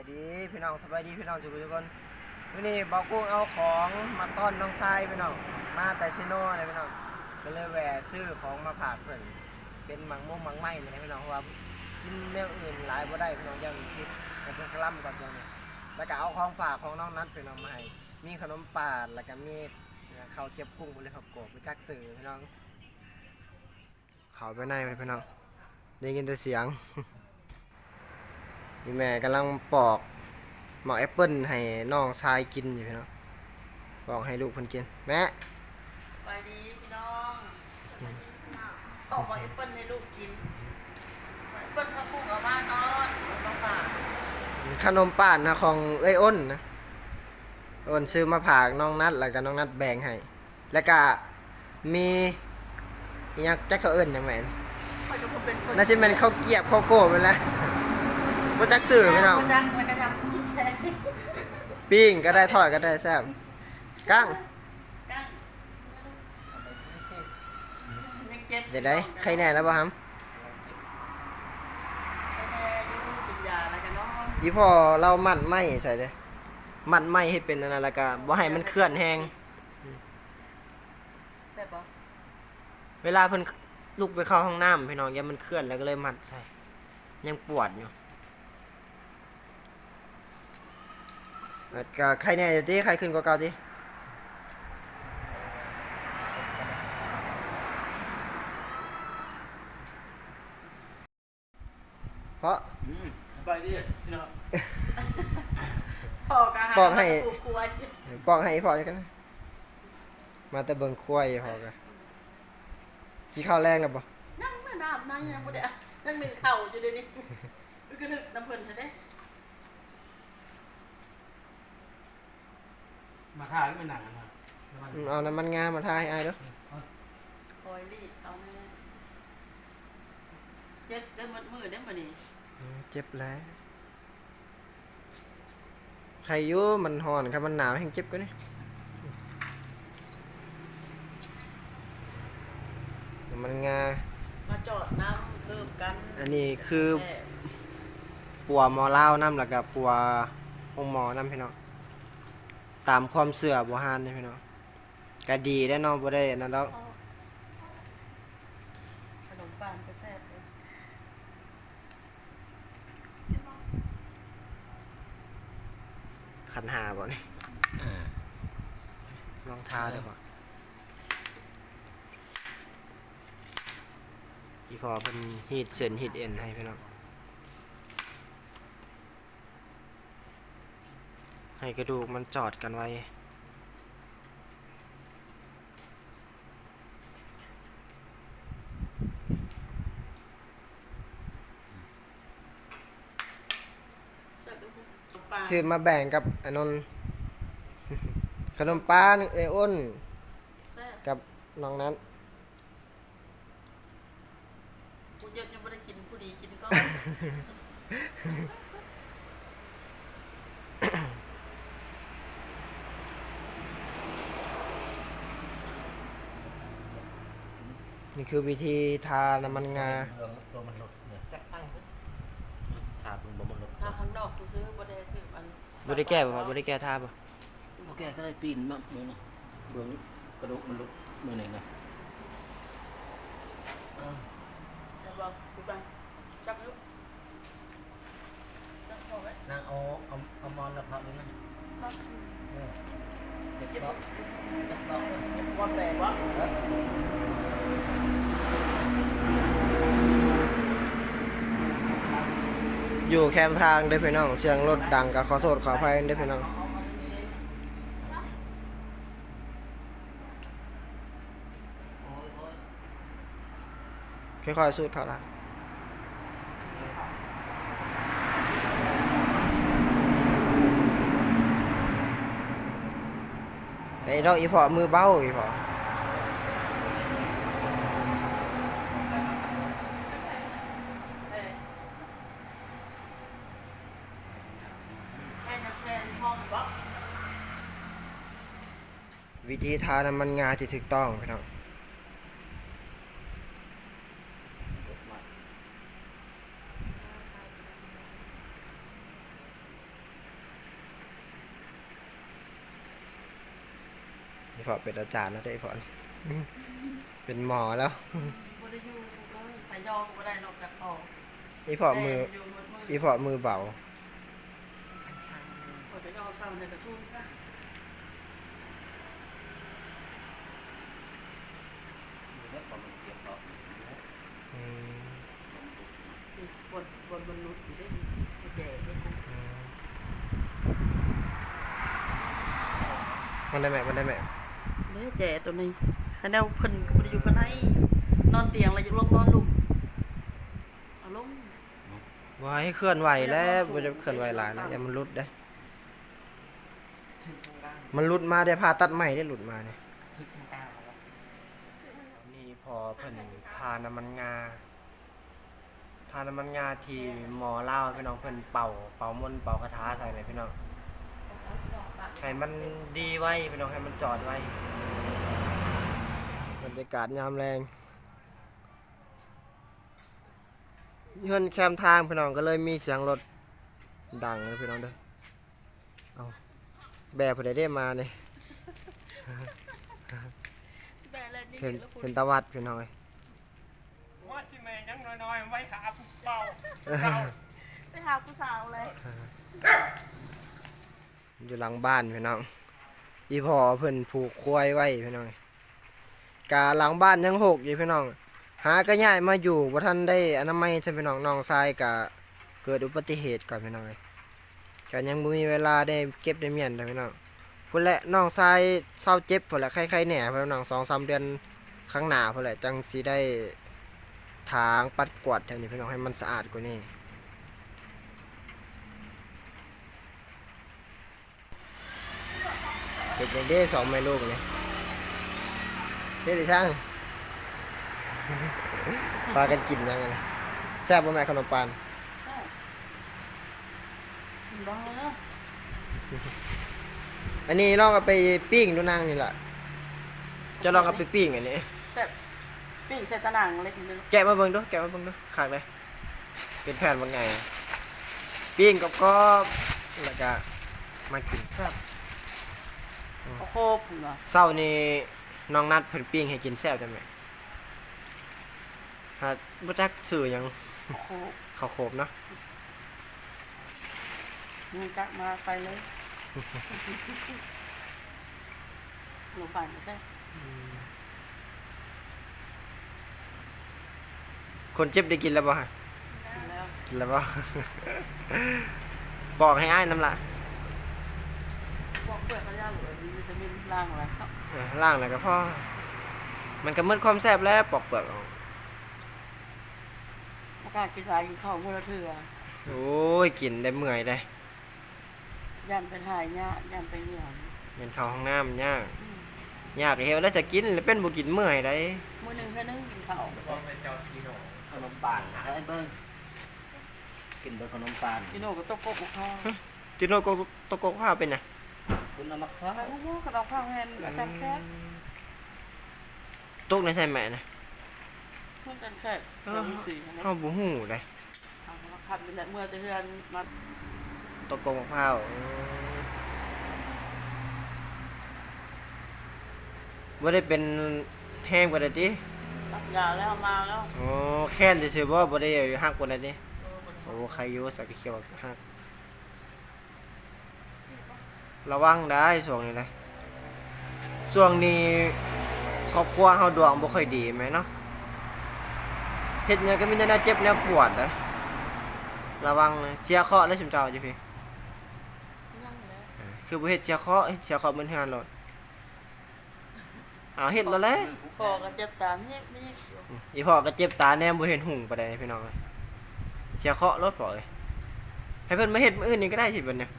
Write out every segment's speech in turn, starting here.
ายดีพี่น้องสบายดีพี่น้องทุกคนวันนี้บอกกุ้งเอาของมาต้อนน้องทรายพี่น้องมาแต่ซิโน่เลยพี่น้องก็เลยแหวซื้อของมาฝากเพิ่นเป็นมังม่วงมังไหม้นี่แหละพี่น้องเพราะว่ากินแนวอื่นหลายบ่ได้พี่น้องยังพิษมันเป็นคลั่มก่อนจังเนี่ยแล้วก็เอาของฝากของน้องนัดพี่น้องมาให้มีขนมปาดแล้วก็มีข้าวเคียบกุ้งบริขับโกบไปจักสื่อพี่น้องเขาไปในพี่น้องได้ยินแต่เสียง นี่แม่กำลังปอกหมอกแอปเปิลให้น้องชายกินอยู่พี่น้องปอกให้ลูกเพิ่นกินแม่สบายดีพี่น้องออกมาแอปเปิ้ลให้ลูกกินแอปเปิ้ลข้าวกุ้งเอามานอนมาฝากขนมป่านนะของเอ้ยอ้นนะอ้นซื้อมาผากน้องนัดแล้วก็น้องนัดแบ่งให้แล้วก็มีอิหยังจักเขาเอิ้นหยังแม่นคอยจะเป็นคน น่าจะเป็นข้าวเกรียบข้าวโก้ไปแล้ว บ่จักซื้อพี่น้องจังมันก็ยังแค่ปิ้งก็ได้ทอดก็ได้แซ่บกั้งกั้งยังเจ็บเดี๋ยวได้ใครแน่แล้วบ่ฮัมใครแน่ดูกินยาอะไรกันเนาะอีพ่อเรามั่นไม่ใส่เลยมั่นไม่ให้เป็นอันนั้นแล้วก็บ่ให้มันเคลื่อนแฮงแซ่บปะเวลาเพิ่นลุกไปเข้าห้องน้ำพี่น้องอย่ามันเคลื่อนแล้วก็เลยมัดใส่ยังปวดอยู่แล้วก็ ใครแน่อยู่ติใครขึ้นกว่าเก่าติเพราะ อืมสบายดีพี่น้องปอกอาหารปอกให้ มาครัวบอกให้พอเลยกันนะมาแต่เบิ่งควายพอกันกี่ข้าวแรงแล้วบ่นั่งไม่น้ำนั่งยังไม่ได้นั่งหนึ่งเข่าอยู่เดี๋ยวนี้มันก็นึกน้ำเพลินเธอได้ มาถ่ายไม่หนังนะอืมเอาน้ำมันงามาทาให้อายเด้อคอยรีดเอาแม่เจ็บได้หมดมือได้หมดนี่อืมเจ็บแล้วใครอยู่มันฮ้อนครับมันหนาวแห้งเจ็บกว่านี่น้ำมันงา มาจอดน้ำเพิ่มกันอันนี้คือ แม่ปัวหมอลาวน้ำแล้วก็ปัวองค์หมอน้ำพี่น้อง ตามความเสื่อบ่ฮานนี่พี่น้องก็ดีได้อเนาะบ่ได้อันนั่นดอกขนมปังก็แซ่บเลยขันหาบ่นี่ลองทาเด้อบ่อีพอเพิ่นฮีดเส้นฮีดเอ็นให้พี่น้อง ให้กระดูกมันจอดกันไว้แซ่บเลยขนมปังซื้อมาแบ่งกับอนนท์ขนมปังเอ้ยอ้นแซ่บกับน้องนั้นกูยังยังไม่ได้กินผู้ดีกินก็ นี่คือวิธีทาน้ำมันงาเออตัวมันหลดเนี่ยจับตั้งขึ้นขาดมันบ่มันหลดถ้าข้างนอกกูซื้อบ่ได้คือมันบ่ได้แก้บ่ครับบ่ได้แก้ทาบ่โอเคก็ได้ปีนมาเมืองนะเมืองกระดูกมันหลุดมือหนึ่งนะจะบอกกูบังจับลูกจับพอไว้นางเอาเอาเอามอนละพับนึงนะครับเจ็บล็อกเจ็บล็อกว่าแปลกวะ อยู่แคมทางเด้พี่น้อง เสียงรถดังก็ขอโทษขออภัยเด้พี่น้องค่อยๆสูดเข้าละไอ้ดอกอีพอมือเบ้าอีพอ วิธีทาน้ำมันงาที่ถูกต้องพี่น้องพี่พอเป็นอาจารย์แล้วได้พอเป็นหมอแล้วนี่พอพอมืออีพอมือเบาไปยองเศร้า เล็กกว่ามันเสียบหรอกอืมนี่บนบนบนนุษย์อยู่ได้มีแก่ได้กูมันได้ไหมมันได้ไหมเลยแก่ตัวนี้อันเดียวเพิ่นก็บ่ได้อยู่ข้างในนอนเตียงแล้วยังลงนอนลุ่มเอาลงไว้เคลื่อนไหวแล้วมันจะเคลื่อนไหวหลายแล้วอย่ามันหลุดได้มันหลุดมาได้ผ่าตัดใหม่ได้หลุดมาเนี่ยนี่พอ เพิ่นทาน้ำมันงาทาน้ำมันงาที่หมอเล่าให้พี่น้องเพิ่นเป่า เป่ามนต์เป่าคาถาใส่เลยพี่น้องให้มันดีไว้พี่น้องให้มันจอดไว้บรรยากาศยามแรงเฮือนแคมทางพี่น้องก็เลยมีเสียงรถดังนะพี่น้องเด้อเอาแบบผู้ใดได้มาเนี่ย เล่นนี่เห็นแล้วเห็นตะวัดพี่น้องเอ้ยว่าชิแม่ยังน้อยๆไว้หาผู้เป่าไปหาผู้สาวเลยอยู่หลังบ้านพี่น้อง อีพอเพิ่นผูกควายไว้พี่น้องกาหลังบ้านยังหกอยู่พี่น้อง หาก็ย้ายมาอยู่บ่ทันได้อนามัยใช่พี่น้องน้องชายกะเกิดอุบัติเหตุก่อนพี่น้องก็ยังบ่มีเวลาได้เก็บได้เมียนเลยพี่น้อง พุ่นแหละน้องชายเศร้าเจ็บพุ่นแหละใครๆแหน่พี่น้องสองสามเดือนข้างหน้าพุ่นแหละจังสิได้ถางปัดกวาดแถวนี้พี่น้องให้มันสะอาดกว่านี้เป็นอย่างเด้สองแม่ลูกเนี่ยเฮ็ดได้ช่างปลากันกินยังไงแซ่บบ่แม่ขนมปังบ้า อันนี้ลองเอาไปปิ้งดูนางนี่ล่ะจะลองเอาไปปิ้งอันนี้เสร็จปิ้งเสร็จตะหนังเล็กนิดนึงแกะมาเบิ่งดูแกะมาเบิ่งดูขากเลยเป็นแผ่นบางไง ปิ้งกับกรอบๆแล้วก็มากินแซ่บโอ้โหผมเหรอเศร้านี่น้องนัดเพิ่นปิ้งให้กินแซ่บได้ไหมหากบ่จักสื่อหยังโอ้โหข้าวโคบเนาะมึงกักมาใส่เลย หนูปั่นใช่คนเจ็บได้กินแล้วบ่ฮะแล้วกินแล้วบ่ บอกให้อ้ายน้ำละบอกเปลือกเขาย่างหรือมีวิตามินล่างอะไรเออล่างแล้วก็พอมันก็หมืดความแซ่บแล้วปอกเปลือกออกอากาศกินหลายกินข้าวมื้อละเทื่อโอ้ยกินได้เมื่อยได้ ยันไปถ่ายเนี่ยยันไปเหนี่ยวเป็นเข้าห้องน้ำยากยากเฮวแล้วจะกินแล้วเป็นบ่กินเมื่อยได้มื้อหนึงแค่นึงกินข้าวขนมปังให้เบิ้งกินเบิ้งขนมปังกินโน่ก็ตกกบข้าวจิโนโกตะโกกผ้าเป็นน่ะคุณเอามาคล้าโอ้โหกระดองข้าวแห้งอาจารย์แซ่บตกในใส่แม่น่ะอาจารย์แซ่บเรื่องสีนะเฮาบ่ฮู้ได้เอามาขับนี่แหละเมื่อจะเฮือนมา ตะโกกผ้าวบ่ได้เป็นแห้งบ่ได้ติสับยาแล้วมาแล้วโอ้แค้นซื่อๆบ่บ่ได้ฮักบ่ได้ติโอ้ใครอยู่สักเขียวฮักระวังได้ช่วงนี้นะช่วงนี้ครอบครัวเฮาดวงบ่ค่อยดีไหมเนาะเฮ็ดหยังก็มีแต่แนวเจ็บแนวปวดนะระวังนะเสียเคราะห์แล้วชิมเจ้าอยู่พี่ยังเลยเออ คือบ่เฮ็ดเสียเคราะห์เอ้ยเสียเคราะห์มันเฮือนโลดเอาเฮ็ดแล้วแหละคอก็เจ็บตามเย็บไม่เย็บอีพ่อก็เจ็บตาแนมบ่เห็นหุ่งปานใดพี่น้องเอ้ยเสียเคราะห์รถพ่อเอ้ยให้เพิ่นมาเฮ็ดมื้ออื่นนี่ก็ได้สิเพิ่นเนี่ย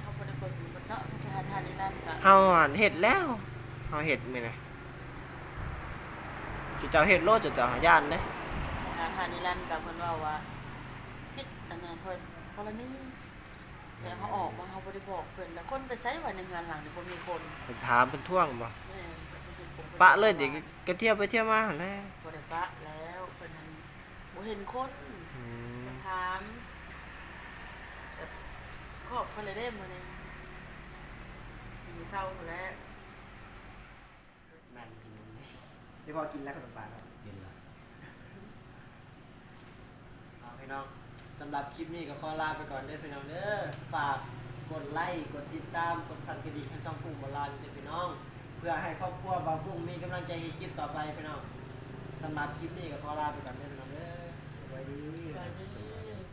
เขาบ่ได้เปิดมันเนาะจะหาทานในนั้นก็เฮาอ่านเฮ็ดแล้วเฮาเฮ็ดมื้อนี้จุเจ้าเฮ็ดโลดจุเจ้าย่านเด้หาทานในนั้นก็เพิ่นว่าว่าเฮ็ดอันนั้นเพิ่นกรณี แต่เขาออกมาเขาบ่ได้บอกเพิ่นแล้วคนไปไสว่าในเฮือนหลังนี่บ่มีคนเพิ่นถามเพิ่นท่วงบ่แม่ก็เพิ่นป็นปะเลยเดิก็เที่ยวไปเที่ยวมาหั่นแหละบ่ได้ปะแล้วเพิ่นหั่นบ่เห็นคนอืมถามแบบขอบเพิ่นเลยได้มื้อนี้เศร้าอยู่แล้วนั่นกินนมนี่พี่พอกินแล้วขนมปังครับเห็นละเอาพี่น้อง สำหรับคลิปนี้ก็ขอลาไปก่อนเด้อพี่น้องเด้อฝากกดไลค์กดติดตามกดสั่นกระดิ่งให้ช่องกุ้งโบราณเด้อพี่น้อง เพื่อให้ครอบครัวบาวกุ้งมีกำลังใจให้คลิปต่อไปพี่น้องสำหรับคลิปนี้ก็ขอลาไปก่อนเด้อพี่น้องเด้อสวัสดี สวัสดี